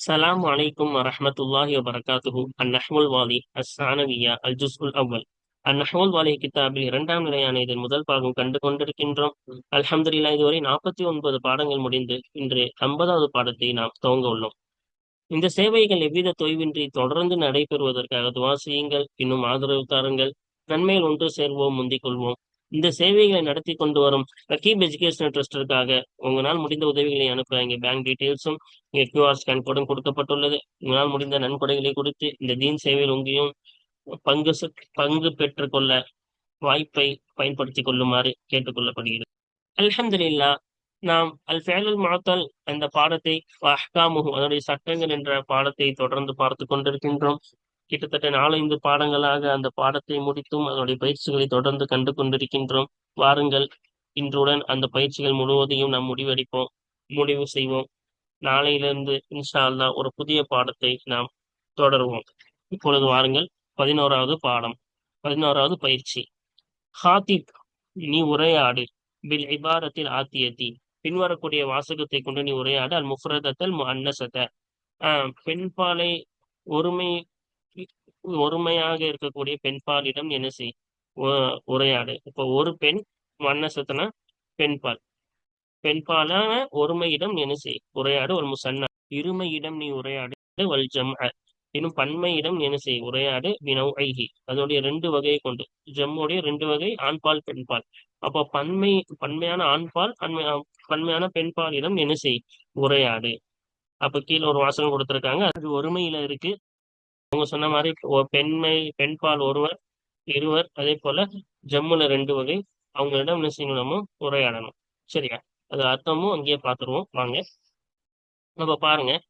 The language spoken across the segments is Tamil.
சலாம் அலைக்கும் வரமத்துல்லாஹி வபரகாத்துஹு அந்நஹ்முல் வாலி அஸ்ஸானவியா அல் ஜுஸ்உல் அவ்வல் அந்நஹ்முல் வாலி கிதாபில் இரண்டாம் நிலையான இதன் முதல் பாகம் கண்டு கொண்டிருக்கின்றோம் அல்ஹம்துலில்லா இதுவரை நாற்பத்தி ஒன்பது பாடங்கள் முடிந்து இன்று ஐம்பதாவது பாடத்தை நாம் துவங்க உள்ளோம். இந்த சேவைகள் எவ்வித தொய்வின்றி தொடர்ந்து நடைபெறுவதற்காக துவா செய்யுங்கள். இன்னும் ஆதரவு தாருங்கள். நன்மையில் ஒன்று சேர்வோம் முந்திக் கொள்வோம். இந்த சேவைகளை நடத்தி கொண்டு வரும் ரகீப் எஜுகேஷனல் ட்ரஸ்டிற்காக உங்களால் முடிந்த உதவிகளை அனுப்ப இங்கே பேங்க் டீட்டெயில்ஸும் இங்கே கியூஆர் ஸ்கேன் கோடும் கொடுக்கப்பட்டுள்ளது. உங்களால் முடிந்த நன்கொடைகளை கொடுத்து இந்த தீன் சேவையில் உங்களையும் பங்கு பங்கு பெற்றுக்கொள்ள வாய்ப்பை பயன்படுத்திக் கொள்ளுமாறு கேட்டுக்கொள்ளப்படுகிறது. அலமதுல்லா நாம் அல் ஃபேலுல் மாத்தல் அந்த பாடத்தை அஹ்காமுஹு அதனுடைய சட்டங்கள் என்ற பாடத்தை தொடர்ந்து பார்த்து கொண்டிருக்கின்றோம். கிட்டத்தட்ட நாலந்து பாடங்களாக அந்த பாடத்தை முடித்தும் அதனுடைய பயிற்சிகளை தொடர்ந்து கண்டு கொண்டிருக்கின்றோம். வாருங்கள் இன்றுடன் அந்த பயிற்சிகள் முழுவதையும் நாம் முடிவெடுப்போம் முடிவு செய்வோம். நாளையிலிருந்து இன்ஷா அல்லா ஒரு புதிய பாடத்தை நாம் தொடருவோம். இப்பொழுது வாருங்கள் பதினோராவது பாடம் பதினோராவது பயிற்சி. ஹாத்திப் நீ உரையாடு பில் இபாரத்தில் ஆத்தியத்தி பின்வரக்கூடிய வாசகத்தை கொண்டு நீ உரையாடு அல் முஃப்ரதத்தல் அன்னசத்த பெண்பாலை ஒருமை ஒருமையாக இருக்கக்கூடிய பெண்பாலிடம் என்ன செய் உ- உரையாடு. இப்போ ஒரு பெண் மன்னசத்தனா பெண்பால் பெண்பாலான ஒருமையிடம் என்ன செய் உரையாடு. ஒரு முசன்னா இருமையிடம் நீ உரையாடு. வல் ஜம்அ. இன்னும் பன்மையிடம் என்ன செய் உரையாடு. வினவ் ஐஹி. அதோடைய ரெண்டு வகையை கொண்டு. ஜம்முடைய ரெண்டு வகை ஆண்பால் பெண்பால் அப்போ பன்மை பன்மையான ஆண்பால் பன்மையான பெண்பாலிடம் என்ன செய் உரையாடு. அப்ப கீழே ஒரு வாசகம் கொடுத்திருக்காங்க. அது ஒருமையில இருக்கு. அவங்க சொன்ன மாதிரி ஒ- பெண்மை பெண்பால் ஒருவர் இருவர் அதே போல ஜம்முல ரெண்டு வகை அவங்களிடம் என்ன செய்யணும் நம்ம உரையாடணும். சரியா? அது அர்த்தமும் அங்கேயே பார்த்துருவோம் வாங்க. அப்ப பாருங்க.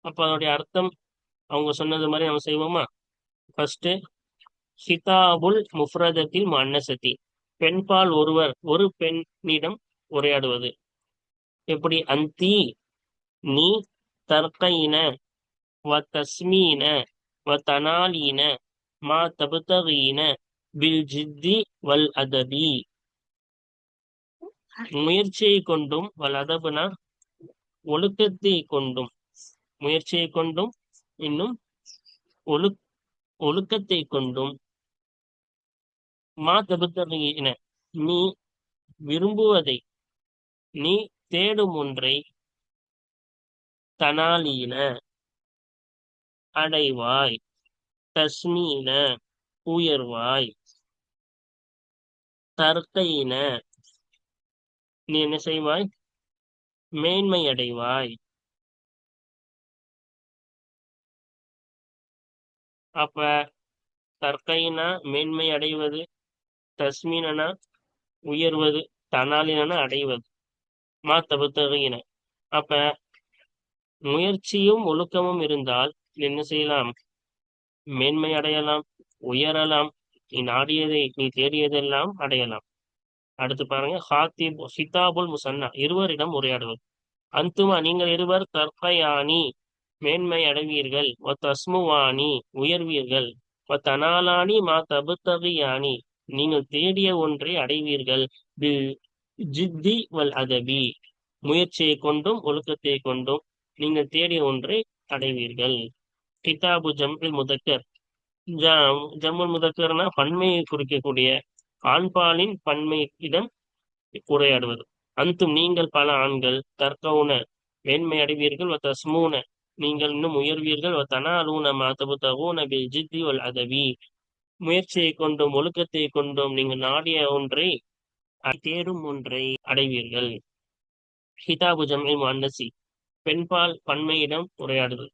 அப்ப அதோடைய அர்த்தம் அவங்க சொன்னது மாதிரி நம்ம செய்வோமா? ஃபர்ஸ்ட் ஹிதாபுல் முஃப்ரதத்தில் மன்னசதி பெண்பால் ஒருவர் ஒரு பெண்ணிடம் உரையாடுவது. எப்படி? அந்தி நீ தர்கைன வ தஸ்மீன வ தனாலீன மா தபுதகீன பில் ஜித்தி வல் அதபி முயற்சியை கொண்டும் வல் அதபுனா ஒழுக்கத்தை கொண்டும். முயற்சியை கொண்டும் இன்னும் ஒழு ஒழுக்கத்தை கொண்டும். மா தபுத்தகீன நீ விரும்புவதை நீ தேடும் ஒன்றை தனாலீன. அடைவாய். தஸ்மீன உயர்வாய். தற்கையின நீ என்ன செய்வாய்? மேன்மை அடைவாய். அப்ப தற்கைனா மேன்மை அடைவது தஸ்மீனனா உயர்வது தனாலினா அடைவது. மா தபுத்தகையின அப்ப முயற்சியும் ஒழுக்கமும் இருந்தால் என்ன செய்யலாம்? மேன்மை அடையலாம் உயரலாம் நீ நாடியதை நீ தேடியதெல்லாம் அடையலாம். அடுத்து பாருங்க ஹாத்திப் ஹிதாபுல் முசன்னா இருவரிடம் உரையாடுவது அந்துமா நீங்கள் இருவர் தற்கையானி மேன்மை அடைவீர்கள். ஒ தஸ்முவானி உயர்வீர்கள். ஒ தனாலானி மா தபுத்தகியானி நீங்கள் தேடிய ஒன்றை அடைவீர்கள். பில் ஜித்தி வல் அதபி முயற்சியை கொண்டும் ஒழுக்கத்தை கொண்டும் நீங்கள் தேடிய ஒன்றை அடைவீர்கள். கிதாபு ஜம்இல் முதக்கர். ஜம் ஜம்முல் முதக்கர்னா பன்மையை குறிக்கக்கூடிய ஆண்பாலின் பன்மையிடம் உரையாடுவது. அந்தும் நீங்கள் பல ஆண்கள் தற்கவுன மேன்மை அடைவீர்கள் தஸ்மூன நீங்கள் இன்னும் உயர்வீர்கள் தனாலூன மா தபுதகூன பில் ஜித்தி வல் அதவி. முயற்சியை கொண்டும் ஒழுக்கத்தை கொண்டும் நீங்கள் நாடிய ஒன்றை தேரும் தேடும் ஒன்றை அடைவீர்கள். ஹிதாபு ஜம்இல் மன்னசி பெண்பால் பன்மையிடம் உரையாடுதல்.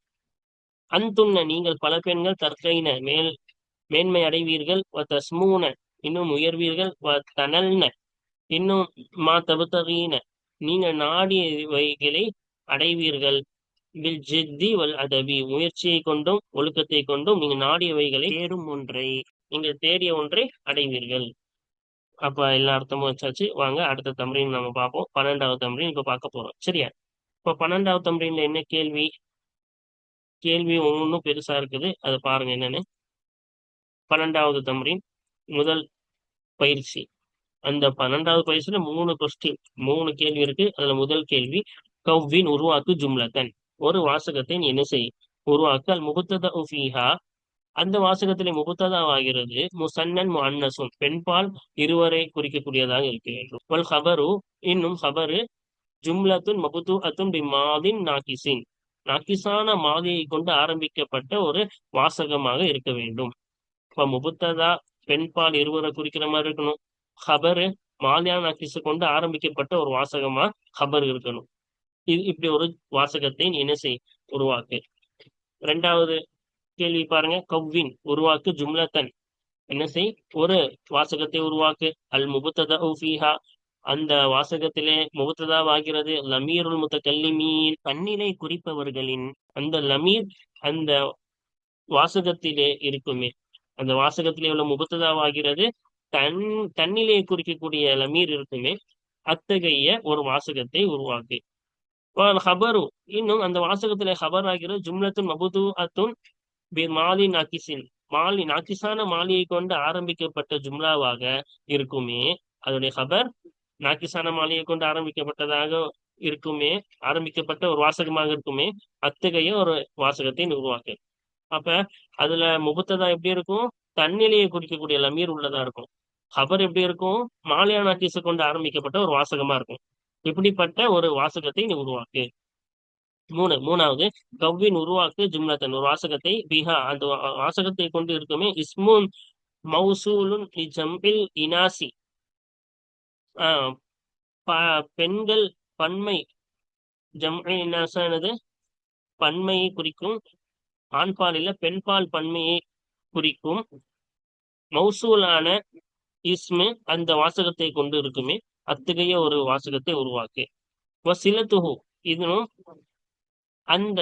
அந்துன்ன நீங்கள் பல பெண்கள் தற்கைன மேல் மேன்மை அடைவீர்கள் வ தஸ்மூன இன்னும் உயர்வீர்கள் வ தனல்ன இன்னும் மா தபுத்தகீன நீங்கள் நாடியவைகளை அடைவீர்கள். வில் ஜித்தி வல் அதவி முயற்சியை கொண்டும் ஒழுக்கத்தை கொண்டும் நீங்கள் நாடியவைகளை தேடும் ஒன்றை நீங்கள் தேடிய ஒன்றை அடைவீர்கள். அப்ப எல்லா அர்த்தமும் வச்சாச்சு. வாங்க அடுத்த தம்ரீன் நம்ம பார்ப்போம். பன்னெண்டாவது தம்ரீன் இப்ப பார்க்க போறோம். சரியா? இப்ப பன்னெண்டாவது தம்ரீன்ல என்ன கேள்வி? கேள்வி ஒவ்வொன்றும் பெருசா இருக்குது. அதை பாருங்க என்னன்னு. பன்னெண்டாவது தம்ரீன் முதல் பயிற்சி. அந்த பன்னெண்டாவது பயிற்சியில மூணு கொஸ்டின் மூணு கேள்வி இருக்கு. அதுல முதல் கேள்வி கவ்வின் உருவாக்கு ஜும்லத்தன். ஒரு வாசகத்தை என்ன செய்? உருவாக்க அல் முபத்தத ஃபீஹா. அந்த வாசகத்திலே முகுத்ததாவாகிறது முசன்னன் முஅன்னசும். பெண்பால் இருவரை குறிக்கக்கூடியதாக இருக்க வேண்டும். ஹபரு இன்னும் ஹபரு ஜும்லத்துன் மகுத்து அத்தும் மாதின் நகிசான நாக்கிசான மாதியை கொண்டு ஆரம்பிக்கப்பட்ட ஒரு வாசகமாக இருக்க வேண்டும். இப்ப முபுத்ததா பெண்பால் இருவரை குறிக்கிற மாதிரி இருக்கணும். ஹபரு மாலியா நாக்கிசு கொண்டு ஆரம்பிக்கப்பட்ட ஒரு வாசகமா ஹபர் இருக்கணும். இது இப்படி ஒரு வாசகத்தை என்ன செய் உருவாக்கு. ரெண்டாவது கேள்வி பாருங்க. கவ்வின் உருவாக்கு ஜும்லத்தன். என்ன செய் ஒரு வாசகத்தை உருவாக்கு. அல் முபுத்ததா அந்த வாசகத்திலே முகத்ததாவாகிறது. லமீருல் முத்தகல்லிமீன் தன்னிலை குறிப்பவர்களின் அந்த லமீர் அந்த வாசகத்திலே இருக்குமே. அந்த வாசகத்திலே உள்ள முகத்ததாவாகிறது. தன் தன்னிலே குறிக்கக்கூடிய லமீர் இருக்குமே. அத்தகைய ஒரு வாசகத்தை உருவாக்கு. ஹபரு. இன்னும் அந்த வாசகத்திலே ஹபர் ஆகிறது ஜும்லத்துன் மபுது அத்துன் மாலி நாக்கிசின். மாலி நாக்கிசான மாலியை கொண்டு ஆரம்பிக்கப்பட்ட ஜும்லாவாக இருக்குமே. அதனுடைய ஹபர் நாக்கிசான மாலையை கொண்டு ஆரம்பிக்கப்பட்டதாக இருக்குமே ஆரம்பிக்கப்பட்ட ஒரு வாசகமாக இருக்குமே அத்தகைய ஒரு வாசகத்தை உருவாக்கு. அப்ப அதுல முகத்ததா எப்படி இருக்கும்? தன்னிலையை குறிக்கக்கூடிய லமீர் உள்ளதா இருக்கும். ஹபர் எப்படி இருக்கும்? மாலையா நாக்கிச கொண்டு ஆரம்பிக்கப்பட்ட ஒரு வாசகமா இருக்கும். இப்படிப்பட்ட ஒரு வாசகத்தை நீ உருவாக்கு. மூணு மூணாவது கவ்வின் உருவாக்கு ஜும்லத்தன். ஒரு வாசகத்தை பிஹா அந்த வாசகத்தை கொண்டு இருக்குமே இஸ்மூன் மௌசூலுன் ஜம்பில் இனாசி. பெண்கள் பன்மை ஜம்னது பன்மையை குறிக்கும் ஆண்பாலில பெண்பால் பன்மையை குறிக்கும். மௌசூலான இஸ்மு அந்த வாசகத்தை கொண்டு இருக்குமே அத்தகைய ஒரு வாசகத்தை உருவாக்கு. சிலத்துகு இதுவும் அந்த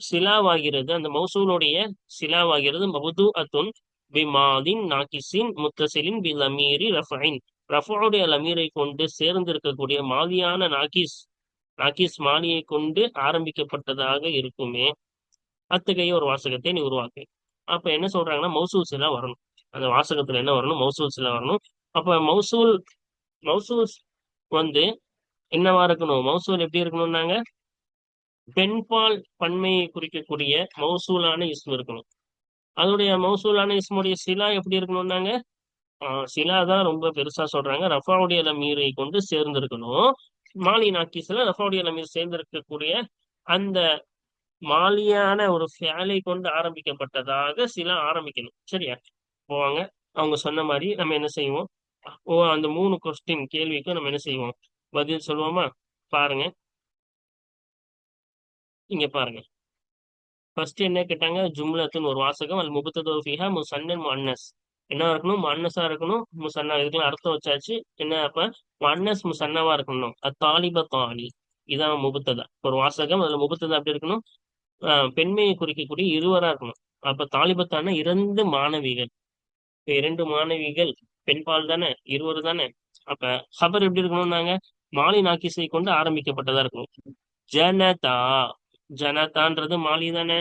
சிலாவாகிறது அந்த மௌசூலுடைய சிலாவாகிறது மபுது அத்துன் பிமாதின் நாக்கிசின் முத்தசிலின் பிலமீரி ரஃபைன். ரஃபோடைய லமீரை கொண்டு சேர்ந்திருக்கக்கூடிய மாதியான நாகிஸ் நாகிஸ் மாலியை கொண்டு ஆரம்பிக்கப்பட்டதாக இருக்குமே. அத்தகைய ஒரு வாசகத்தை நீ உருவாக்கு. அப்ப என்ன சொல்றாங்கன்னா மௌசூல் சிலா வரணும். அந்த வாசகத்துல என்ன வரணும்? மௌசூல் சிலா வரணும். அப்ப மௌசூல் மௌசூல் வந்து என்னவா இருக்கணும்? மௌசூல் எப்படி இருக்கணும்னாங்க? பெண்பால் பன்மையை குறிக்கக்கூடிய மௌசூலான இஸ்மு இருக்கணும். அதோடைய மௌசூலான இஸ்முடைய சிலா எப்படி இருக்கணும்னாங்க? சிலா தான் ரொம்ப பெருசா சொல்றாங்க. ரஃபாவுடைய லமீரை கொண்டு சேர்ந்திருக்கணும். மாலி நாக்கிஸ்ல ரஃபாவுடைய லமீர் சேர்ந்திருக்கக்கூடிய அந்த மாலியான ஒரு ஃபேலை கொண்டு ஆரம்பிக்கப்பட்டதாக சில ஆரம்பிக்கணும். சரியா? போவாங்க. அவங்க சொன்ன மாதிரி நம்ம என்ன செய்வோம்? ஓ அந்த மூணு கொஸ்டின் கேள்விக்கும் நம்ம என்ன செய்வோம்? பதில் சொல்லுவோமா பாருங்க. இங்க பாருங்க. ஃபர்ஸ்ட் என்ன கேட்டாங்க? ஜும்லத்துன்னு ஒரு வாசகம் அல் முபத்ததோ ஃபிஹா முசன்னன் முன்னஸ் என்ன இருக்கணும்? மன்னஸா இருக்கணும். முசன்னா இதுக்கெல்லாம் அர்த்தம் வச்சாச்சு. என்ன அப்ப? மன்னஸ் முசன்னவா இருக்கணும். அத்தாலிப தாலி. இதான் முபுத்ததா ஒரு வாசகம் அதுல முபுத்ததா அப்படி இருக்கணும்? பெண்மையை குறிக்கக்கூடிய இருவரா இருக்கணும். அப்ப தாலிபத்தான? இரண்டு மாணவிகள். இப்ப இரண்டு மாணவிகள் பெண்பால் தானே? இருவர் தானே? அப்ப ஹபர் எப்படி இருக்கணும்னாங்க? மாலி நாக்கிசை கொண்டு ஆரம்பிக்கப்பட்டதா இருக்கணும். ஜனதா. ஜனதான்றது மாலி தானே?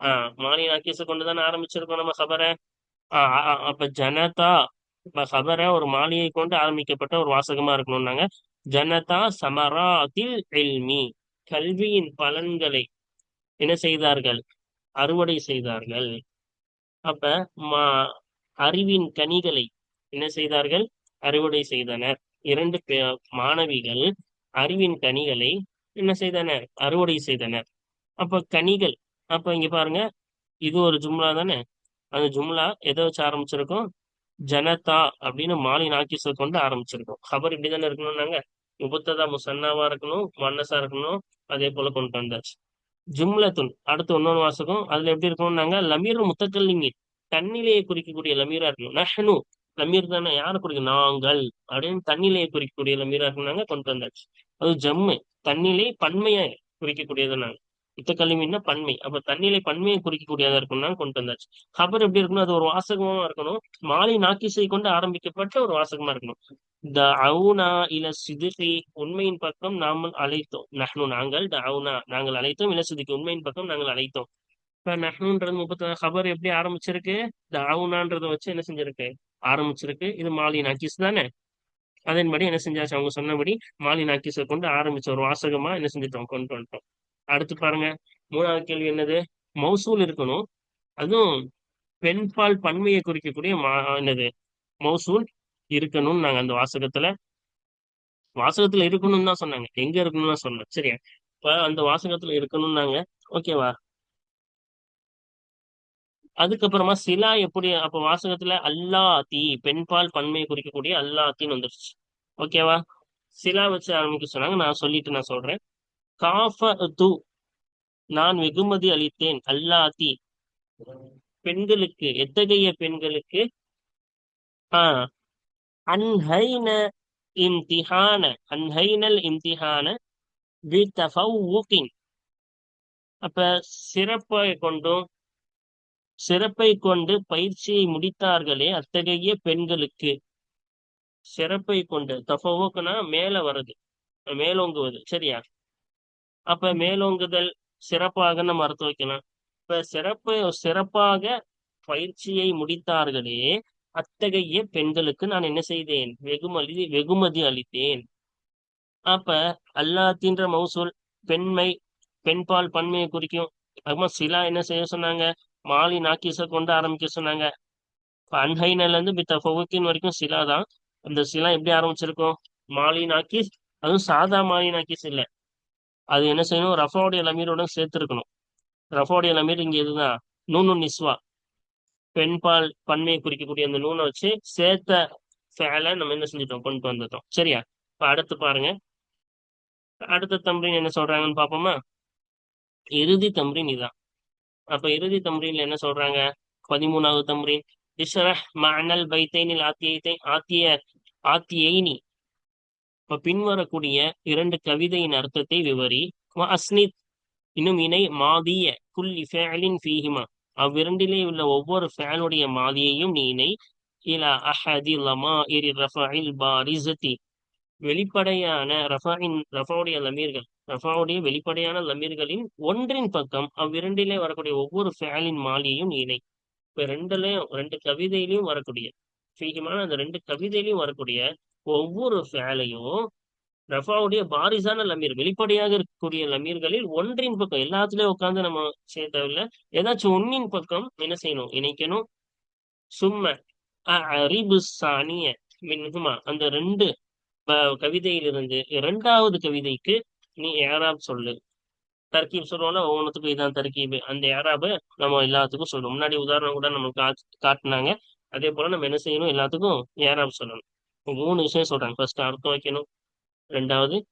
ஆஹ் மாலி நாக்கிசை கொண்டு தானே ஆரம்பிச்சிருக்கோம் நம்ம ஹபரை. அப்ப ஜனதா ஹபர ஒரு மாளிகை கொண்டு ஆரம்பிக்கப்பட்ட ஒரு வாசகமா இருக்கணும்னாங்க. ஜனதா சமராத்தில் எல்மி கல்வியின் பலன்களை என்ன செய்தார்கள்? அறுவடை செய்தார்கள். அப்ப மா அறிவின் கனிகளை என்ன செய்தார்கள்? அறுவடை செய்தனர். இரண்டு மாணவிகள் அறிவின் கனிகளை என்ன செய்தனர்? அறுவடை செய்தனர். அப்ப கனிகள் அப்ப இங்க பாருங்க இது ஒரு ஜும்லா தானே? அந்த ஜும்லா எதை வச்சு ஆரம்பிச்சிருக்கோம்? ஜனதா அப்படின்னு மாலி நாக்கிஸை கொண்டு ஆரம்பிச்சிருக்கோம். ஹபர் இப்படிதானே இருக்கணும்னாங்க? முபத்ததா முசன்னாவா இருக்கணும் மன்னசா இருக்கணும் அதே போல கொண்டு வந்தாச்சு. ஜும்லத்துன் அடுத்து இன்னொரு வாசகம் அதுல எப்படி இருக்கணும்னாங்க? லமீர் முத்தக்கல்லிங்க தண்ணிலேயே குறிக்கக்கூடிய லமீரா இருக்கணும். நஹனு லமீர் தானே யாரை குறிக்கும்? நாங்கள் அப்படின்னு தண்ணிலேயே குறிக்கக்கூடிய லமீரா இருக்கணும்னாங்க கொண்டு வந்தாச்சு. அது ஜம்மு தண்ணிலே பன்மையை குறிக்கக்கூடியதுனாங்க. யுத்த கல்வின்னா பன்மை. அப்ப தண்ணிலை பன்மையை குறிக்கக்கூடியதா இருக்கும்னா கொண்டு வந்தாச்சு. ஹபர் எப்படி இருக்கணும் அது ஒரு வாசகமா இருக்கணும். மாலை நாக்கிசை கொண்டு ஆரம்பிக்கப்பட்ட ஒரு வாசகமா இருக்கணும். த அவுனா இல சிதுகி உண்மையின் பக்கம் நாம் அழைத்தோம். நஹ்னு நாங்கள் த அவுனா நாங்கள் அழைத்தோம். இல சிதுகி உண்மையின் பக்கம் நாங்கள் அழைத்தோம். இப்ப நஹ்னுன்றது முப்பத்தி ஹபர் எப்படி ஆரம்பிச்சிருக்கு? த அவுனான்றத வச்சு என்ன செஞ்சிருக்கு? ஆரம்பிச்சிருக்கு. இது மாலி நாக்கிஸ் தானே? அதன்படி என்ன செஞ்சாச்சு? அவங்க சொன்னபடி மாலி நாக்கிஸை கொண்டு ஆரம்பிச்ச ஒரு வாசகமா என்ன செஞ்சிட்டோம்? கொண்டு வந்துட்டோம். அடுத்து பாருங்க. மூணாவது கேள்வி என்னது? மௌசூல் இருக்கணும். அதுவும் பெண்பால் பன்மையை குறிக்கக்கூடிய என்னது? மௌசூல் இருக்கணும்னு நாங்க அந்த வாசகத்துல வாசகத்துல இருக்கணும்னு தான் சொன்னாங்க. எங்க இருக்கணும்னு சொல்ல சரியா? இப்ப அந்த வாசகத்துல இருக்கணும்னாங்க. ஓகேவா? அதுக்கப்புறமா சிலா எப்படி அப்ப வாசகத்துல அல்லா தீ பெண்பால் பன்மையை குறிக்கக்கூடிய அல்லா தீன்னு வந்துருச்சு. ஓகேவா? சிலா வச்சு ஆரம்பிக்க சொன்னாங்க. நான் சொல்லிட்டு நான் சொல்றேன். காஃப து நான் வெகுமதி அளித்தேன். அல்லாதி பெண்களுக்கு எத்தகைய பெண்களுக்கு? ஆஹ் அன்ஹைன இம்திஹான அன்ஹைனல் இம்திஹான அப்ப சிறப்பை கொண்டும் சிறப்பை கொண்டு பயிற்சியை முடித்தார்களே அத்தகைய பெண்களுக்கு. சிறப்பை கொண்டு தஃபவுக்குனா மேல வருது மேலோங்குவது சரியா? அப்ப மேலோங்குதல் சிறப்பாக நம்ம அர்த்தம் வைக்கலாம் இப்ப சிறப்பு சிறப்பாக பயிற்சியை முடித்தார்களே அத்தகைய பெண்களுக்கு நான் என்ன செய்தேன்? வெகுமதி வெகுமதி அளித்தேன். அப்ப அல்லாத்தின்ற மௌசூல் பெண்மை பெண்பால் பன்மையை குறிக்கும். அதுமா சிலா என்ன செய்ய சொன்னாங்க? மாலி நாக்கிச கொண்டு ஆரம்பிக்க சொன்னாங்க. அன்ஹைனல இருந்து பித்த ஃபவுக்கின் வரைக்கும் சிலா தான். அந்த சிலா எப்படி ஆரம்பிச்சிருக்கோம்? மாலி நாக்கிஸ் அதுவும் சாதா மாலி நாக்கிஸ் இல்லை. அது என்ன செய்யணும்? ரஃபாவுடைய லமீரோட சேர்த்துருக்கணும். ரஃபாவுடைய லமீர் இங்க இதுதான் நூனு நிஸ்வா. பெண்பால் பன்மையை குறிக்கக்கூடிய அந்த நூனை வச்சு சேர்த்த ஃபேல நம்ம என்ன செஞ்சிட்டோம்? கொண்டு வந்துட்டோம். சரியா? இப்போ அடுத்து பாருங்க. அடுத்த தம்பரின் என்ன சொல்றாங்கன்னு பார்ப்போமா? இறுதி தம்பரின் இதான் அப்ப இறுதி தம்பரின்ல என்ன சொல்றாங்க? பதிமூணாவது தம்பரின் இஸ்ரஹ் மஅனல் பைத்தைனில் ஆத்தியத்தை ஆத்திய ஆத்தியைனி. இப்ப பின்வரக்கூடிய இரண்டு கவிதையின் அர்த்தத்தை விவரி. அஸ்னித் இன்னும் இணை மாதிய குல்லி ஃபேலின் ஃபீஹிமா. அவ்விரண்டிலே உள்ள ஒவ்வொரு ஃபேனுடைய மாதியையும் நீ இணை. இலா அஹதி லமா இரி ரஃபாயில் பாரிசதி வெளிப்படையான ரஃபாயின் ரஃபாவுடைய லமீர்கள். ரஃபாவுடைய வெளிப்படையான லமீர்களின் ஒன்றின் பக்கம் அவ்விரண்டிலே வரக்கூடிய ஒவ்வொரு ஃபேலின் மாலியையும் நீ இணை. இப்ப ரெண்டுலேயும் ரெண்டு கவிதையிலையும் வரக்கூடிய ஃபீஹிமான அந்த ரெண்டு கவிதையிலையும் வரக்கூடிய ஒவ்வொரு ஃபேலையும் ரஃபாவுடைய பாரிசான லமீர் வெளிப்படையாக இருக்கக்கூடிய லமீர்களில் ஒன்றின் பக்கம் எல்லாத்துலயும் உட்காந்து நம்ம செய்ய தேவையில்ல. ஏதாச்சும் ஒன்னின் பக்கம் என்ன செய்யணும்? இணைக்கணும். சும்ம அறிபு சாணிய மின்ஹுமா அந்த ரெண்டு கவிதையிலிருந்து இரண்டாவது கவிதைக்கு நீ ஏராப் சொல்லு. தர்கீப் சொல்லுவோம்னா ஒவ்வொன்றுத்துக்கும் இதான் தர்கீப் அந்த ஏராபை நம்ம எல்லாத்துக்கும் சொல்லணும். முன்னாடி உதாரணம் கூட நம்ம காட்டினாங்க. அதே போல நம்ம என்ன செய்யணும்? எல்லாத்துக்கும் ஏராப் சொல்லணும். மூணு விஷயம் சொல்றாங்க ஃபர்ஸ்ட் அர்த்தம் வைக்கணும். ரெண்டாவது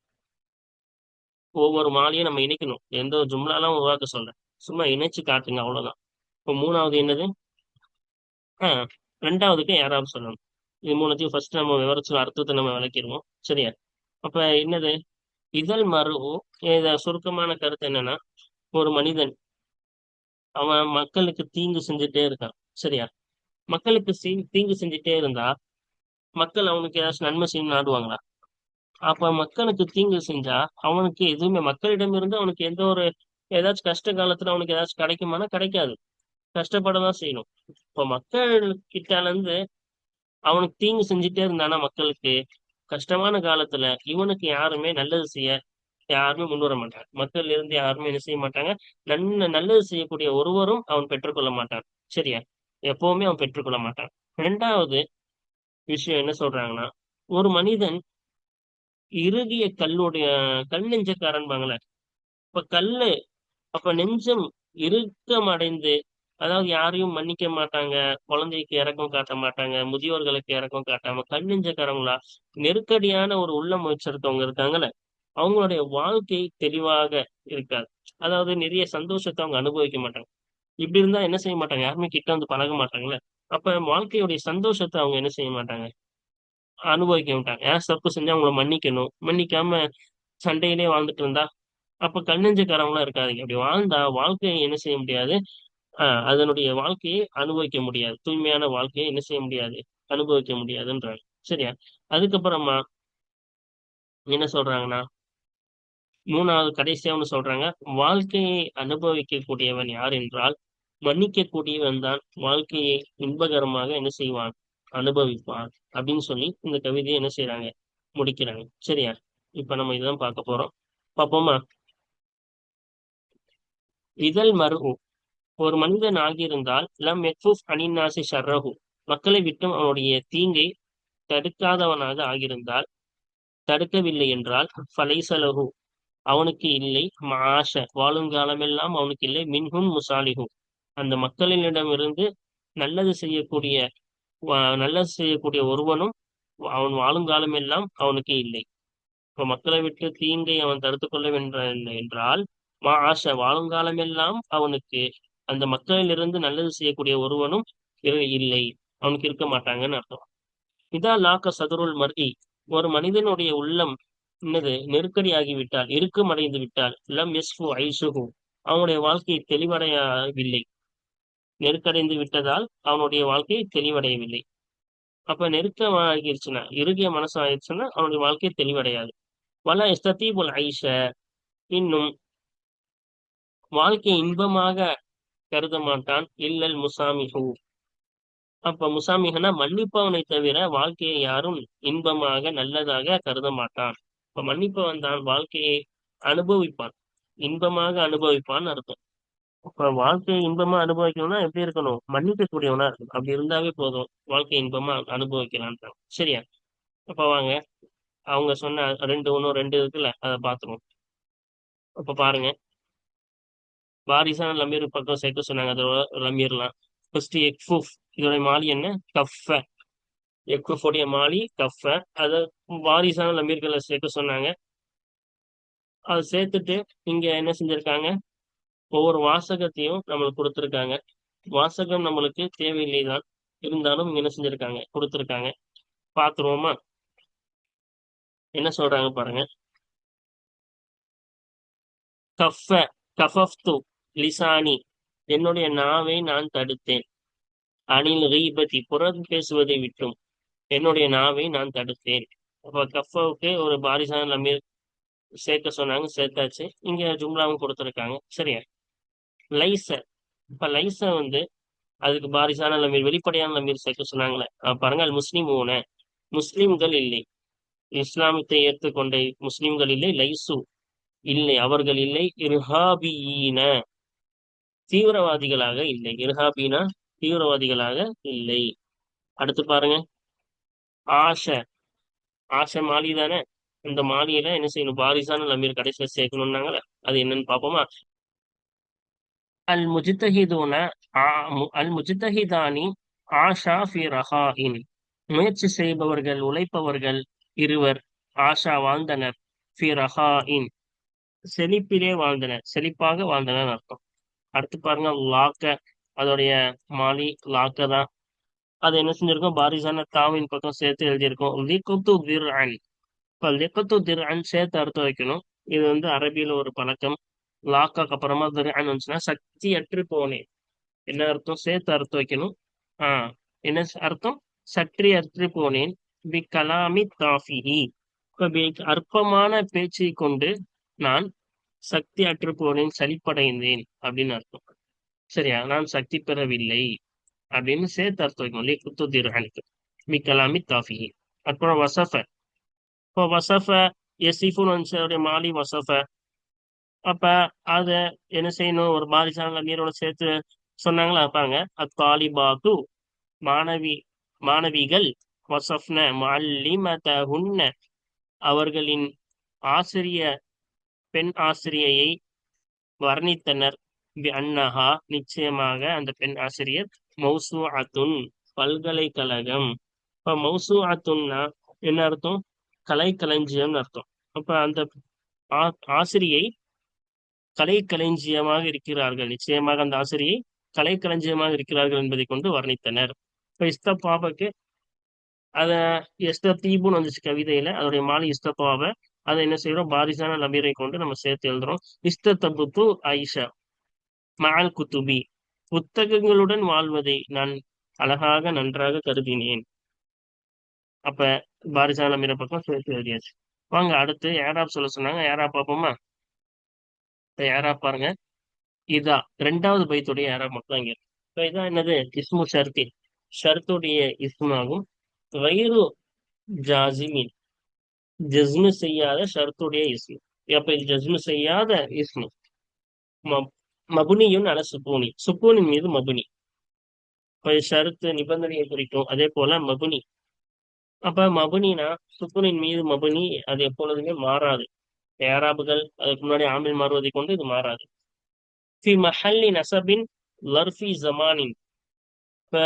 ஒவ்வொரு மாலையும் நம்ம இணைக்கணும். எந்த ஒரு ஜும்லாலாம் உருவாக்க சொல்றேன். சும்மா இணைச்சு காட்டுங்க அவ்வளவுதான். இப்போ மூணாவது என்னது? ஆஹ் ரெண்டாவதுக்கு யாராவது சொல்லணும். இது மூணுத்தையும் ஃபர்ஸ்ட் நம்ம விவரிச்சு அர்த்தத்தை நம்ம விளக்கிடுவோம். சரியா? அப்ப என்னது? இதழ் மறு இத சுருக்கமான கருத்து என்னன்னா ஒரு மனிதன் அவன் மக்களுக்கு தீங்கு செஞ்சுட்டே இருக்கான். சரியா? மக்களுக்கு தீங்கு செஞ்சுட்டே இருந்தா மக்கள் அவனுக்கு ஏதாச்சும் நன்மை செய்யணும் நாடுவாங்களா? அப்ப மக்களுக்கு தீங்கு செஞ்சா அவனுக்கு எதுவுமே மக்களிடம் இருந்து அவனுக்கு எந்த ஒரு ஏதாச்சும் கஷ்ட காலத்துல அவனுக்கு ஏதாச்சும் கிடைக்குமானா கிடைக்காது. கஷ்டப்படதான் செய்யணும். இப்ப மக்கள் கிட்டால இருந்து அவனுக்கு தீங்கு செஞ்சுட்டே இருந்தானா மக்களுக்கு? கஷ்டமான காலத்துல இவனுக்கு யாருமே நல்லது செய்ய யாருமே முன் வர மாட்டாங்க. மக்கள் இருந்து யாருமே என்ன செய்ய மாட்டாங்க. நன்ன நல்லது செய்யக்கூடிய ஒருவரும் அவன் பெற்றுக்கொள்ள மாட்டான். சரியா? எப்பவுமே அவன் பெற்றுக்கொள்ள மாட்டான். ரெண்டாவது விஷயம் என்ன சொல்றாங்கன்னா ஒரு மனிதன் இறுகிய கல்லுடைய கல் நெஞ்சக்காரன்பாங்கள இப்ப கல்லு அப்ப நெஞ்சம் இறுக்கம் அடைந்து அதாவது யாரையும் மன்னிக்க மாட்டாங்க குழந்தைக்கு இறக்கம் காட்ட மாட்டாங்க முதியோர்களுக்கு இறக்கம் காட்டாம கல் நெஞ்சக்காரங்களா நெருக்கடியான ஒரு உள்ளம் வச்சிருக்கவங்க இருக்காங்கல்ல அவங்களுடைய வாழ்க்கை தெளிவாக இருக்காது. அதாவது நிறைய சந்தோஷத்தை அவங்க அனுபவிக்க மாட்டாங்க. இப்படி இருந்தா என்ன செய்ய மாட்டாங்க? யாருமே கிட்ட வந்து பழக மாட்டாங்கல்ல? அப்ப வாழ்க்கையுடைய சந்தோஷத்தை அவங்க என்ன செய்ய மாட்டாங்க? அனுபவிக்க மாட்டாங்க. ஏன் தப்பு செஞ்சு அவங்கள மன்னிக்கணும். மன்னிக்காம சண்டையிலே வாழ்ந்துட்டு இருந்தா அப்ப கண்ணெஞ்சக்காரவங்களா இருக்காது அப்படி வாழ்ந்தா வாழ்க்கையை என்ன செய்ய முடியாது? ஆஹ் அதனுடைய வாழ்க்கையை அனுபவிக்க முடியாது. தூய்மையான வாழ்க்கையை என்ன செய்ய முடியாது? அனுபவிக்க முடியாதுன்றாங்க. சரியா? அதுக்கப்புறமா என்ன சொல்றாங்கன்னா மூணாவது கடைசியா ஒன்று சொல்றாங்க வாழ்க்கையை அனுபவிக்கக்கூடியவன் யார் என்றால் மன்னிக்க கூடியவன் தான் வாழ்க்கையை இன்பகரமாக என்ன செய்வான் அனுபவிப்பான் அப்படின்னு சொல்லி இந்த கவிதையை என்ன செய்யறாங்க முடிக்கிறாங்க. சரியா? இப்ப நம்ம இதுதான் பார்க்க போறோம். பார்ப்போமா? இதழ் மருகு. ஒரு மனிதன் ஆகியிருந்தால் லம் எக்ஃபுஃப் அனின்னாசி ஷர்ரஹு. மக்களை விட்டும் அவனுடைய தீங்கை தடுக்காதவனாக ஆகியிருந்தால் தடுக்கவில்லை என்றால் ஃபலைசலகு அவனுக்கு இல்லை மாஷ. வாழும் காலமெல்லாம் அவனுக்கு இல்லை. மின்ஹும் முசாலிஹும் அந்த மக்களிடமிருந்து நல்லது செய்யக்கூடிய நல்லது செய்யக்கூடிய ஒருவனும் அவன் வாழும் காலமெல்லாம் அவனுக்கு இல்லை. இப்ப மக்களை விட்டு தீங்கை அவன் தடுத்து கொள்ள என்றால் மா ஆஷ வாழும் காலமெல்லாம் அவனுக்கு அந்த மக்களிலிருந்து நல்லது செய்யக்கூடிய ஒருவனும் இல்லை. அவனுக்கு இருக்க மாட்டாங்கன்னு அர்த்தம். இதான் லாக்க சதுருள் மர்இ. ஒரு மனிதனுடைய உள்ளம் என்னது? நெருக்கடி ஆகிவிட்டால் இறுக்கம் அடைந்து விட்டால் லம் எஸ்ஃபு ஐசுகு அவனுடைய வாழ்க்கை தெளிவடையவில்லை. நெருக்கடைந்து விட்டதால் அவனுடைய வாழ்க்கை தெளிவடையவில்லை. அப்ப நெருக்கம் ஆகிருச்சுன்னா இறுகிய மனசு ஆயிடுச்சுன்னா அவனுடைய வாழ்க்கை தெளிவடையாது. வல எஸ்தீபுல் ஐஷ இன்னும் வாழ்க்கை இன்பமாக கருத மாட்டான். இல்லல் முசாமிஹு. அப்ப முசாமிகனா மன்னிப்பவனை தவிர வாழ்க்கையை யாரும் இன்பமாக நல்லதாக கருத மாட்டான். இப்ப மன்னிப்பவன் தான் வாழ்க்கையை அனுபவிப்பான். இன்பமாக அனுபவிப்பான்னு அர்த்தம். இப்ப வாழ்க்கையை இன்பமா அனுபவிக்கணும்னா எப்படி இருக்கணும்? மன்னிக்கக்கூடியவனா இருக்கணும். அப்படி இருந்தாவே போதும். வாழ்க்கை இன்பமா அனுபவிக்கலான்றாங்க சரியா? அப்ப வாங்க. அவங்க சொன்ன ரெண்டு ஒன்றும் ரெண்டு இருக்குல்ல அதை பார்த்துருவோம். அப்ப பாருங்க. வாரிசான லமீர் பக்கம் சேர்க்க சொன்னாங்க. அதோட லமீர்லாம். ஃபர்ஸ்ட் எக்ஃபுஃப் இதோட மாலி என்ன? கஃப. எக்ஃபுஃபோடைய மாலி கஃப. அதை வாரிசான லமீர்களை சேர்க்க சொன்னாங்க. அதை சேர்த்துட்டு இங்க என்ன செஞ்சிருக்காங்க? ஒவ்வொரு வாசகத்தையும் நம்மளுக்கு கொடுத்துருக்காங்க. வாசகம் நம்மளுக்கு தேவையில்லை தான் இருந்தாலும் இங்க என்ன செஞ்சிருக்காங்க? கொடுத்துருக்காங்க. பாத்துருவோமா? என்ன சொல்றாங்க பாருங்க. கஃப கஃபப்து லிசானி. என்னுடைய நாவை நான் தடுத்தேன். அணில் ரீபதி புறம் பேசுவதை விட்டும். என்னுடைய நாவை நான் தடுத்தேன். அப்ப கஃபாவுக்கு ஒரு பாரிசான லமீர் சேர்க்க சொன்னாங்க சேர்த்தாச்சு. இங்க ஜும்லாவும் கொடுத்துருக்காங்க. சரியா? லைச இப்ப லைச வந்து அதுக்கு பாரிசான லமீர் வெளிப்படையான லமீர் சேர்க்க சொன்னாங்களே. பாருங்க முஸ்லீம் ஊன. முஸ்லிம்கள் இல்லை. இஸ்லாமத்தை ஏற்றுக்கொண்ட முஸ்லிம்கள் இல்லை லைசு இல்லை. அவர்கள் இல்லை இர்ஹாபியின. தீவிரவாதிகளாக இல்லை. இர்ஹாபினா தீவிரவாதிகளாக இல்லை. அடுத்து பாருங்க. ஆஷ. ஆஷ மாலி தானே? இந்த மாலியில என்ன செய்யணும்? பாரிசான லமீர் கடைசியில் சேர்க்கணும்னாங்களே. அது என்னன்னு பாப்போமா அல் முஜித்தஹிதூன அல் முஜித்தஹிதானி ஆஷா ஃபி ரஹாஇன் முயற்சி செய்பவர்கள் உழைப்பவர்கள் இருவர் ஆஷா வாழ்ந்தனர் ஃபி ரஹாஇன் செழிப்பிலே வாழ்ந்தனர் செழிப்பாக வாழ்ந்தனர் அர்த்தம். அடுத்து பாருங்க லாக்க அதோடைய மாலி லாக்க தான். அது என்ன செஞ்சிருக்கோம்? பாரிசான தாவின் பக்கம் சேர்த்து எழுதியிருக்கோம். லிக்குத்து திர் அன் இப்போ லிக்குத்து திர் அன் சேர்த்து அர்த்தம் வைக்கணும். இது வந்து அரபியில ஒரு பழக்கம். லாக்காக்கு அப்புறமா திர் வந்துச்சுன்னா சக்தி அற்று போனேன் என்ன அர்த்தம்? சேர்த்து அர்த்தம் வைக்கணும். ஆஹ் என்ன அர்த்தம்? சற்றி அற்று போனேன் பி கலாமி தாஃபிஹி. அற்பமான பேச்சை கொண்டு நான் சக்தி அற்று போனேன் சலிப்படைந்தேன் அப்படின்னு அர்த்தம். சரியா? நான் சக்தி பெறவில்லை அப்படின்னு சேர்த்து அர்த்தம் வைக்கணும். லே குத்து திர்ஹானுக்கு பி கலாமி தாஃபிஹி. அப்புறம் வசஃப. இப்போ வசஃப எசிஃபுன் வந்துடைய மாலி வசஃப. அப்ப அத என்ன செய்யணும்? ஒரு பாரிசான நீரோட சேர்த்து சொன்னாங்களா? இருப்பாங்க அத்தாலிபாத்து மாணவி மாணவிகள் வசஃப்ன மல்லிமதஹுன்ன அவர்களின் ஆசிரிய பெண் ஆசிரியையை வர்ணித்தனர். அன்னஹா நிச்சயமாக அந்த பெண் ஆசிரியர் மௌசு அத்துன் பல்கலைக்கழகம். இப்ப மௌசு அத்துன்னா என்ன அர்த்தம்? கலைக்களஞ்சியம்னு அர்த்தம். அப்ப அந்த ஆசிரியை கலைக்களஞ்சியமாக இருக்கிறார்கள். நிச்சயமாக அந்த ஆசிரியை கலைக்களஞ்சியமாக இருக்கிறார்கள் என்பதை கொண்டு வர்ணித்தனர். இப்ப இஸ்தப்பாபுக்கு அத எஸ்தீபுன்னு வந்துச்சு கவிதையில. அதோடைய மாலை இஸ்தப்பாவை அதை என்ன செய்யறோம் பாரிசான லபீரை கொண்டு நம்ம சேர்த்து எழுதுறோம். இஸ்தபுத்து ஐஷா மால் குத்துபி. புத்தகங்களுடன் வாழ்வதை நான் அழகாக நன்றாக கருதினேன். அப்ப பாரிசான லபீரை பக்கம் சேர்த்து எழுதியாச்சு. வாங்க அடுத்து ஏராப் சொல்ல சொன்னாங்க? ஏரா பார்ப்போமா ஏரா பாருங்க. இதா ரெண்டாவது பைத்துடைய ஏரா மட்டும் இங்க. இப்போ இதான் என்னது? இஸ்மு ஷர்த்தி. ஷர்த்துடைய இஸ்மாகும் வயிறு ஜாசிமின் ஜஸ்மு. செய்யாத ஷர்த்துடைய இஸ்மு. அப்ப இது ஜஸ்மு செய்யாத இஸ்மு. மபுனியும் அல சுப்பூனி சுப்பூனின் மீது மபுனி ஷருத்து நிபந்தனையை குறிக்கும். அதே போல மபுனி அப்ப மபுனினா சுப்புனின் மீது மபுனி அது எப்பொழுதுமே மாறாது. ஏராபுகள் அதுக்கு முன்னாடி ஆமில் மாறுவதை கொண்டு இது மாறாது ஃபி மஹல்லி நசபின் லர்ஃபி ஜமானின் இப்ப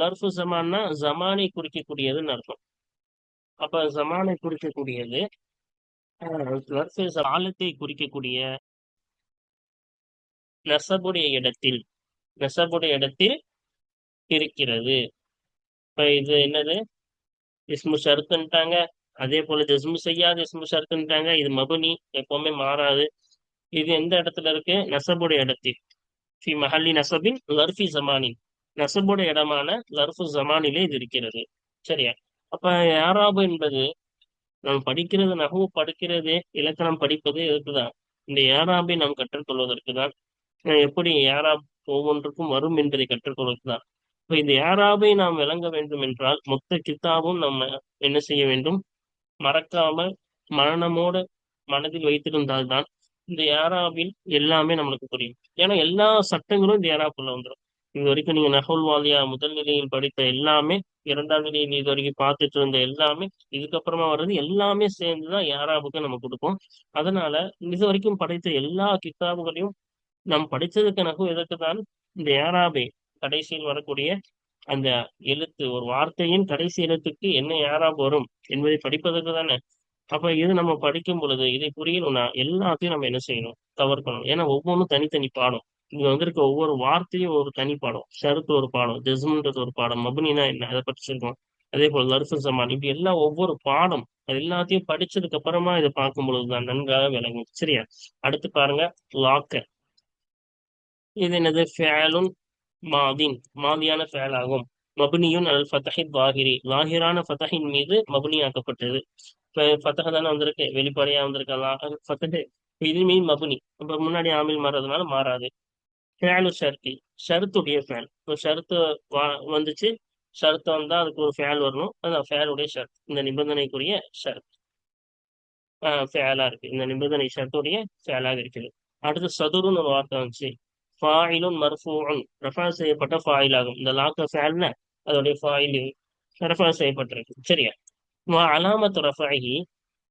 லர்ஃபு ஜமான்னா ஜமானை குறிக்கக்கூடியதுன்னு அர்த்தம் அப்ப ஜமானை குறிக்கக்கூடியது லர்ஃபு காலத்தை குறிக்கக்கூடிய நசபுடைய இடத்தில் நசபுடைய இடத்தில் இருக்கிறது. இப்ப இது என்னது இஸ்மு ஷருத்துன்ட்டாங்க அதே போல ஜஸ்மு செய்யாது ஜஸ்மு ஷருத்துன்ட்டாங்க இது மபுனி எப்பவுமே மாறாது. இது எந்த இடத்துல இருக்கு? நசபுடைய இடத்தில். ஃபி மஹல்லி நசபின் லர்ஃபி ஜமானின். நசபுடைய இடமான லர்ஃபு ஜமானிலே இது இருக்கிறது. சரியா? அப்ப யாராபு என்பது நாம் படிக்கிறது நகவு படிக்கிறது இலக்கணம் படிப்பது இதுக்குதான் இந்த யாராபை நாம் கற்றுக்கொள்வதற்கு தான். எப்படி யாராப் ஒவ்வொன்றுக்கும் வரும் என்பதை கற்றுக்கொள்வதற்கு தான். இப்ப இந்த யாராபை நாம் விளங்க வேண்டும் என்றால் மொத்த கித்தாபும் நம்ம என்ன செய்ய வேண்டும்? மறக்காம மரணமோடு மனதில் வைத்திருந்தால்தான் இந்த ஏராவில் எல்லாமே நம்மளுக்கு புரியும். ஏன்னா எல்லா சட்டங்களும் இந்த ஏராக்குள்ள வந்துடும் இது வரைக்கும் நீங்க நகல் வாலியா முதல் நிலையில் படித்த எல்லாமே இரண்டாம் நிலையில் இது வரைக்கும் பார்த்துட்டு இருந்த எல்லாமே இதுக்கப்புறமா வர்றது எல்லாமே சேர்ந்துதான் யாராவுக்கு நம்ம கொடுப்போம். அதனால இது வரைக்கும் படித்த எல்லா கித்தாபுகளையும் நாம் படித்ததுக்கு நகு எதற்கு தான் இந்த யாராபே கடைசியில் வரக்கூடிய அந்த எழுத்து ஒரு வார்த்தையின் கடைசி எழுத்துக்கு என்ன யாரா வரும் என்பதை படிப்பதற்கு தானே? அப்ப இது நம்ம படிக்கும் பொழுது இதை புரியணும்னா எல்லாத்தையும் நம்ம என்ன செய்யணும்? தவிர்க்கணும். ஏன்னா ஒவ்வொன்றும் தனித்தனி பாடம். இங்க வந்திருக்க ஒவ்வொரு வார்த்தையும் ஒரு தனி பாடம். ஷருத்து ஒரு பாடம் ஜெஸ்மன்றது ஒரு பாடம் மபுனினா என்ன? அதை படிச்சிருக்கோம் அதே போல லர்ஃபு சமான் இப்படி எல்லாம் ஒவ்வொரு பாடம் அது எல்லாத்தையும் படிச்சதுக்கு அப்புறமா இதை பார்க்கும் பொழுதுதான் நன்றாக விளங்கும். சரியா? அடுத்து பாருங்க லாக்க இது என்னது? ஃபேலுன் மாதின் மாதியான ஃபேல் ஆகும் மபுனியுன் அல் ஃபத்தஹி வாகிரி லாஹிரான ஃபத்தஹின் மீது மபுனியாக்கப்பட்டது. இப்போ ஃபத்தஹ தானே வந்திருக்கு வெளிப்படையா வந்திருக்கு. அல்லாஹ் ஃபத்தஹ் இது மீன் மபுனி. இப்போ முன்னாடி ஆமில் மாறதுனால மாறாது. ஃபேலு ஷர்த்தி ஷருத்துடைய ஃபேல். இப்போ ஷருத்து வா வந்துச்சு. ஷருத்து வந்தால் அதுக்கு ஒரு ஃபேல் வரணும். அதான் ஃபேலுடைய ஷர்த். இந்த நிபந்தனைக்குரிய ஷர்த். ஃபேலா இருக்கு. இந்த நிபந்தனை ஷர்த்துடைய ஃபேலாக இருக்குது. அடுத்து சதுருன்னு ஒரு வார்த்தை வந்துச்சு. ஃபாயிலும் மர்ஃபூன் ரஃபா செய்யப்பட்ட ஃபாயில் ஆகும். இந்த லாக்க ஃபேல்ன அதோடைய ஃபாயில் ரஃபா செய்யப்பட்டிருக்கு. சரியா? அலாமத் ரஃபாகி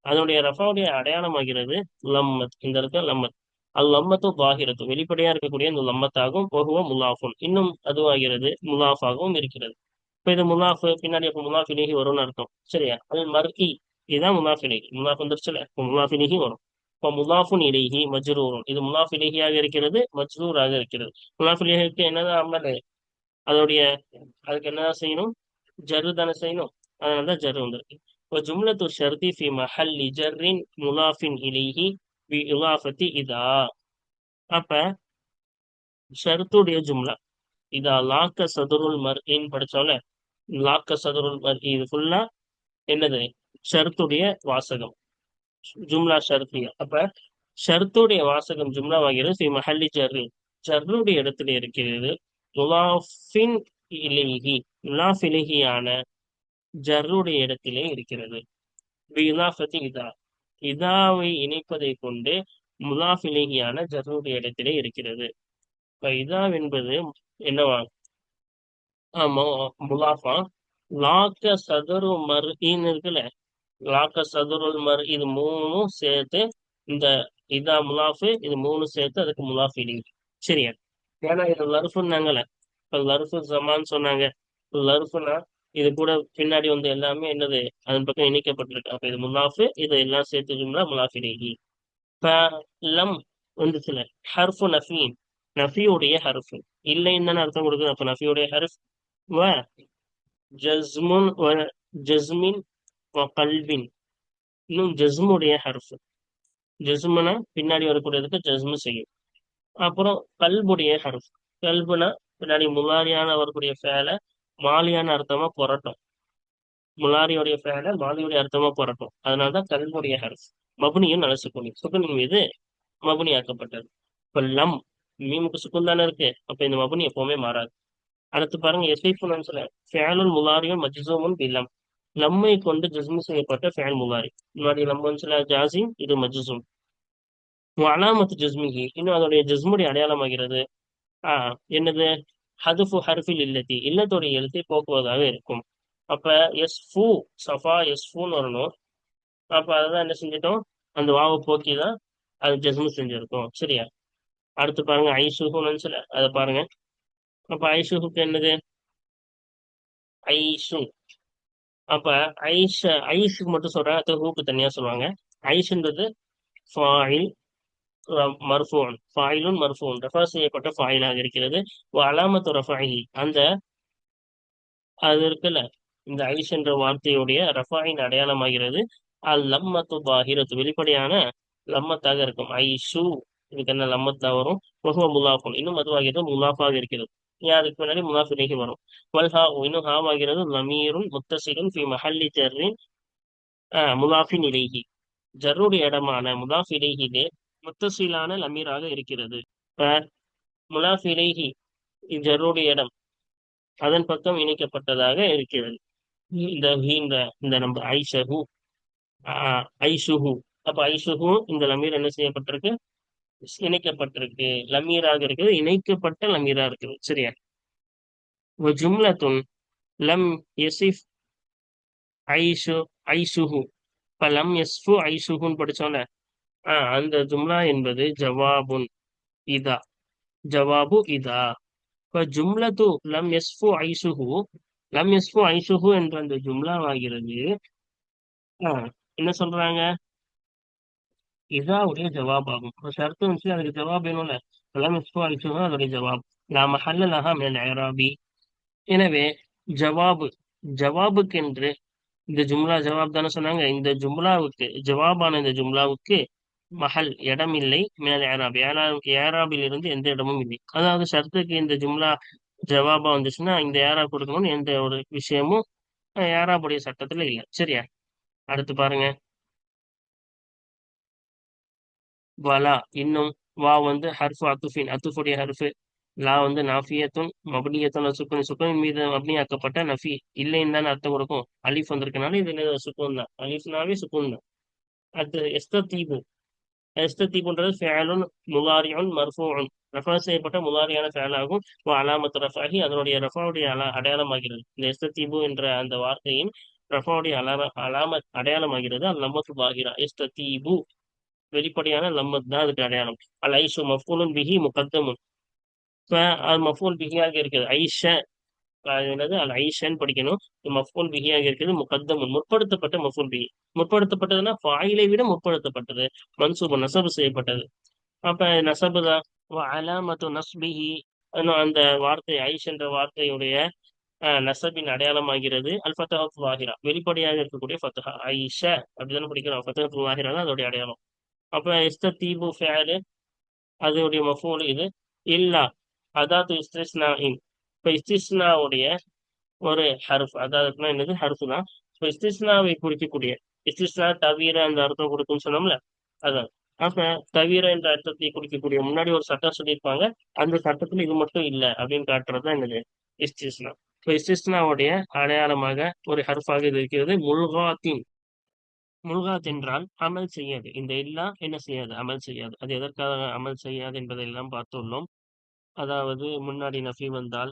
அதனுடைய ரஃபாவுடைய அடையாளமாகிறது லம்மத். இந்த இருக்க லம்மத். அல் லம்மத்து பாகிரத்து வெளிப்படையா இருக்கக்கூடிய இந்த லம்மத்தாகவும் பொகுவ முலாஃபும் இன்னும் அதுவாகிறது முலாஃபாகவும் இருக்கிறது. இப்போ இது முலாஃபு பின்னாடி அப்ப முலாஃபினிகி வரும்னு அர்த்தம். சரியா? அது மர்இ இதுதான் முலாஃபினிகி முலாஃப் வந்துருச்சுல? இப்போ முலாஃபினிகி வரும். இப்போ முலாஃபுன் இலேஹி மஜ்ரூரும் இது முலாஃப் இலேஹியாக இருக்கிறது மஜ்ரூராக இருக்கிறது. முலாஃப் இலேஹிக்கு என்னதான் அமல் அதோடைய அதுக்கு என்னதான் செய்யணும்? ஜரு தானே செய்யணும்? அதனால தான் ஜரு வந்திருக்கு. இப்போ ஜும்லத்து ஷர்தி ஃபி மஹல்லி ஜர்ரின் முலாஃபின் இலேஹி பி இலாஃபத்தி இதா. அப்ப ஷர்த்துடைய ஜும்லா. இதா லாக்க சதுருல் மர் இன் படிச்சோம்ல? லாக்க சதுருல் மர் இது ஃபுல்லா என்னது? ஷர்த்துடைய வாசகம். ஜும்லா ஷர்த்தியா அப்ப ஷர்த்துடைய வாசகம் ஜும்லா வாங்கிறது ஸ்ரீ மஹல்லி ஜர்ரி. ஜர்ருடைய இடத்துல இருக்கிறது. முலாஃபின் இலேஹி. முலாஃப் இலேஹியான ஜர்ருடைய இடத்திலே இருக்கிறது. இதா. இதாவை இணைப்பதை கொண்டு முலாஃப் இலேஹியான ஜர்ருடைய இடத்திலே இருக்கிறது. இப்ப இதா என்பது என்னவா? ஆமா முலாஃபா. லாக்க சதுரு மர் இருக்குல்ல? லாக்க சதுருல் மர் இது மூணும் சேர்த்து இந்த இதா முலாஃபு இது மூணு சேர்த்து அதுக்கு முலாஃப் சரியா? ஏன்னா இது லருஃபுன்னாங்கல்ல இப்ப லருஃபு சமான்னு சொன்னாங்க. லருஃபுனா இது கூட பின்னாடி வந்து எல்லாமே என்னது அதன் பக்கம் இணைக்கப்பட்டிருக்கு. அப்ப இது முலாஃபு இது எல்லாம் சேர்த்துக்கோம்னா முலாஃப் இலிங்கி இப்ப லம் வந்துச்சுல. ஹர்ஃபு நஃபீன். நஃபியுடைய ஹர்ஃபு. இல்லைன்னு தானே அர்த்தம் கொடுக்குது. அப்ப நஃபியுடைய ஹர்ஃப் வ ஜஸ்முன் ஜஸ்மின் கல்வின் இன்னும் ஜஸ்முடைய ஹர்ஃப். ஜஸ்முனா பின்னாடி வரக்கூடியதுக்கு ஜஸ்மு செய்யும். அப்புறம் கல்புடைய ஹர்ஃப். கல்புனா பின்னாடி முலாரியான வரக்கூடிய ஃபேல மாலியான அர்த்தமா புரட்டும். முலாரியோடைய ஃபேல மாலியுடைய அர்த்தமா புரட்டும். அதனாலதான் கல்புடைய ஹர்ஃப். மபுனியும் நல்ல சுக்குனி. சுக்குனின் மீது மபுனி ஆக்கப்பட்டது. இப்ப லம் மீமுக்கு சுக்குன் தானே இருக்கு. அப்ப இந்த மபுனி எப்பவுமே மாறாது. அடுத்து பாருங்க எஸ்ஐஃபுன்னு சொல்ல ஃபேலுல் முலாரியும் மஜிசோமும் பில்லம் லம்மை கொண்டு ஜஸ்மு செய்யப்பட்ட ஃபேன் முகாரி. முன்னாடி லம்மன்ஸ்ல ஜாசிம் இது மஜ்சூம் அலாமத்து ஜஸ்மிகி இன்னும் அதோடைய ஜஸ்முடைய அடையாளமாகிறது. ஆஹ் என்னது? ஹதுஃபு ஹர்ஃபில் இல்லத்தி. இல்லத்துடைய எழுத்தை போக்குவதாக இருக்கும். அப்ப எஸ் ஃபூ சஃபா எஸ் ஃபூன்னு வரணும். அப்ப அதான் என்ன செஞ்சிட்டோம்? அந்த வாவை போக்கி தான் அது ஜஸ்மு செஞ்சிருக்கோம். சரியா? அடுத்து பாருங்க ஐசுகுன்னு சொல்ல அதை பாருங்க. அப்ப ஐசுகுக்கு என்னது? ஐசு அப்ப ஐஷ ஐஷுக்கு மட்டும் சொல்றேன். அது ஹூக்கு தனியா சொல்லுவாங்க. ஐஷுன்றது ஃபாயில் மர்ஃபூன் ஃபாயிலும் மர்ஃபோன் ரெஃபர் செய்யப்பட்ட ஃபாயிலாக இருக்கிறது. அலாமத்து ரஃபாயி அந்த அது இருக்குல்ல இந்த ஐஷ் என்ற வார்த்தையுடைய ரஃபாயின் அடையாளமாகிறது. அல் லம்மத்து பாஹிரத்து வெளிப்படையான லம்மத்தாக இருக்கும். ஐஷு. இதுக்கு என்ன லம்மத்தா வரும்? முகம முலாஃபுன். இன்னும் அதுவாகிறது முலாஃபாக இருக்கிறது. அதுக்கு முன்னாடி முலாஃபிலேகி வரும். வல்ஹா இன்னும் ஹாவாகிறது லமீருன் முத்தசிலுன் ஃபி மஹல்லி ஜர்ரின் முலாஃபின் இலேஹி. ஜர்ருடைய இடமான முலாஃப் இலேஹிலே முத்தசிலான லமீராக இருக்கிறது. முலாஃப் இலேஹி ஜர்ருடைய இடம் அதன் பக்கம் இணைக்கப்பட்டதாக இருக்கிறது. இந்த இந்த இந்த நம்ம ஐஷஹு ஐசுஹு அப்ப ஐசுஹு இந்த லமீர் என்ன செய்யப்பட்டிருக்கு? இணைக்கப்பட்டிருக்கு. லமீராக இருக்குது இணைக்கப்பட்ட லமீரா இருக்குது. சரியா? ஜும்லத்துன் லம் எசிஃப் ஐஷு ஐசுஹு இப்ப லம் எஸ்ஃபு ஐசுஹுன்னு படிச்சோம்ல. ஆஹ் அந்த ஜும்லா என்பது ஜவாபுன் இதா. ஜவாபு இதா. இப்ப ஜும்லத்து லம் எஸ்ஃபு ஐசுஹு லம் எஸ்ஃபு ஐசுஹு என்ற அந்த ஜும்லாவாகிறது ஆஹ் என்ன சொல்றாங்க? இதாவுடைய ஜவாப் ஆகும் இப்போ ஷர்த்து வந்துச்சு அதுக்கு ஜவாப் வேணும்ல எல்லாம் மிஸ்போ அழிச்சுனா அதோடைய ஜவாப் நாம ஹல்லலஹா மின் ஐராபி எனவே ஜவாபு ஜவாபுக்கென்று இந்த ஜும்லா ஜவாப் தானே சொன்னாங்க. இந்த ஜும்லாவுக்கு ஜவாபான இந்த ஜும்லாவுக்கு மஹல் இடம் இல்லை மேல் ஏராப் ஏராபில் இருந்து எந்த இடமும் இல்லை. அதாவது ஷர்த்துக்கு இந்த ஜும்லா ஜவாபா வந்துச்சுன்னா இந்த ஏரா கொடுக்கணும்னு எந்த ஒரு விஷயமும் ஏராபுடைய சட்டத்துல இல்லை. சரியா? அடுத்து பாருங்க. வலா இன்னும் வா வந்து ஹர்ஃபு அத்துஃபின். அத்துஃபுடைய ஹர்ஃபு. லா வந்து நாஃபியத்தும் மபனியத்துன் சுக்குன். சுக்குன் மீது மபனியாக்கப்பட்ட நஃபி. இல்லைன்னு தானே அர்த்தம் கொடுக்கும். அலிஃப் வந்திருக்கனால இது சுக்குன் தான். அலிஃப்னாவே சுக்குன் தான். அது எஸ்த தீபு எஸ்த தீபுன்றது ஃபேலுன் முலாரியான் மர்ஃபூன் ரஃபா செய்யப்பட்ட முலாரியான ஃபேலாகும். அலாமத் ரஃபாகி அதனுடைய ரஃபாவுடைய அலா அடையாளமாகிறது. இந்த எஸ்தீபு என்ற அந்த வார்த்தையின் ரஃபாவுடைய அலாம அலாம அடையாளமாகிறது. அல் லம்மத்து பாகிரா. எஸ்தீபு வெளிப்படையான லம்மத் தான் அதுக்கு அடையாளம். அல் ஐஷு மஃபூலும் பிஹி முகத்தமும் இப்போ அது மஃபூல் பிஹியாக இருக்குது. ஐஷ என்னது? அல் ஐஷன்னு படிக்கணும். மஃபூல் பிஹியாக இருக்கிறது முகத்தமுன். முற்படுத்தப்பட்ட மஃபூல் பிஹி. முற்படுத்தப்பட்டதுன்னா ஃபாயிலை விட முற்படுத்தப்பட்டது. மன்சூபு நசபு செய்யப்பட்டது. அப்ப நசபு தான். அலாமத்து நஸ்பிஹி. அந்த வார்த்தை ஐஷ் என்ற வார்த்தையுடைய நசபின் அடையாளமாகிறது. அல் ஃபத்தஹத் வாஹிரா. வெளிப்படையாக இருக்கக்கூடிய ஃபத்தஹா. ஐஷ அப்படிதானே படிக்கிறோம். ஃபத்தஹத் வாஹிரா தான் அதோடைய அடையாளம். அப்ப இஸ்தீபு ஃபேலு அதோடைய மஃபூல் இது. இல்லா அதாத்து இஸ்திஸ்னா இப்போ இஸ்திஸ்னாவுடைய ஒரு ஹர்ஃப் அதாவது என்னது? ஹர்ஃப் தான் இப்போ இஸ்திஸ்னாவை குறிக்கக்கூடிய இஸ்திஸ்னா தவிர அந்த அர்த்தம் கொடுக்கும்னு சொன்னோம்ல அதான். அப்ப தவிர என்ற அர்த்தத்தை குறிக்கக்கூடிய முன்னாடி ஒரு சட்டம் சொல்லியிருப்பாங்க அந்த சட்டத்துல இது மட்டும் இல்லை அப்படின்னு காட்டுறது தான் என்னது? இஸ்திஸ்னா. இப்போ இஸ்திஸ்னாவுடைய அடையாளமாக ஒரு ஹர்ஃபாக இது இருக்கிறது முல்காத்தின். முல்காத் என்றால் அமல் செய்யாது. இந்த இல்லா என்ன செய்யாது? அமல் செய்யாது. அது எதற்காக அமல் செய்யாது என்பதையெல்லாம் பார்த்துள்ளோம். அதாவது முன்னாடி நஃபி வந்தால்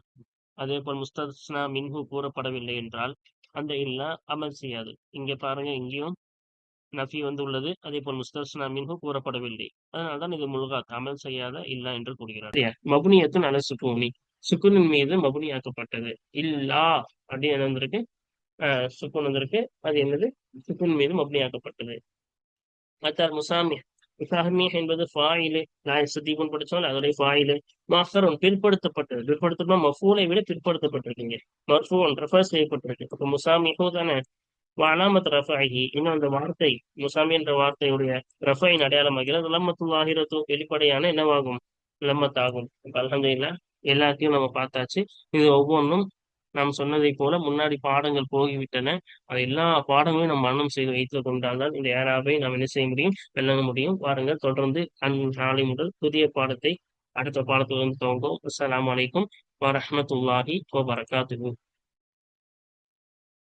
அதே போல் முஸ்தஸ்னா மின்ஹு கூறப்படவில்லை என்றால் அந்த இல்லா அமல் செய்யாது. இங்க பாருங்க இங்கேயும் நஃபி வந்து உள்ளது அதே போல் முஸ்தஸ்னா மின்ஹு கூறப்படவில்லை. அதனால்தான் இது முல்காத் அமல் செய்யாத இல்லா என்று கூறுகிறார். மபுனியத்து நல்ல சுக்குனி சுக்குனின் மீது மபுனியாக்கப்பட்டது இல்லா அப்படின்னு வந்திருக்கு? சுக்குன் வந்திருக்கு. அது என்னது? சுக்குன் மீது மப்னியாக்கப்பட்டது மத்தார் முசாமி முசாமி என்பது ஃபாயிலு நான் சதீபன் படிச்சோம் அதோடைய ஃபாயிலு மாஃபரும் பிற்படுத்தப்பட்டது. பிற்படுத்தணும் மஃபூலை விட பிற்படுத்தப்பட்டிருக்கீங்க. மர்ஃபூன் ரெஃபர் செய்யப்பட்டிருக்கு. அப்ப முசாமிஹோ தானே அலாமத் ரஃபாகி இன்னும் அந்த வார்த்தை. முசாமி என்ற வார்த்தையுடைய ரஃபாயின் அடையாளமாகிறது லம்மத்துல்லாஹிரத்து வெளிப்படையான என்னவாகும்? லம்மத்தாகும். அலமதுல்லா எல்லாத்தையும் நம்ம பார்த்தாச்சு. இது ஒவ்வொன்றும் நாம் சொன்னதை போல முன்னாடி பாடங்கள் போகிவிட்டன. அது எல்லா பாடங்களையும் நாம் மரணம் செய்து வைத்துக் கொண்டால்தான் இந்த ஏராவை நாம் என்ன செய்ய முடியும்? வெல்லங்க முடியும். பாருங்கள் தொடர்ந்து அந் நாளை முதல் புதிய பாடத்தை அடுத்த பாடத்திலிருந்து துவங்கும் அஸ்லாம் வலைக்கும் வரமத்துல்லாஹி வரகாத்து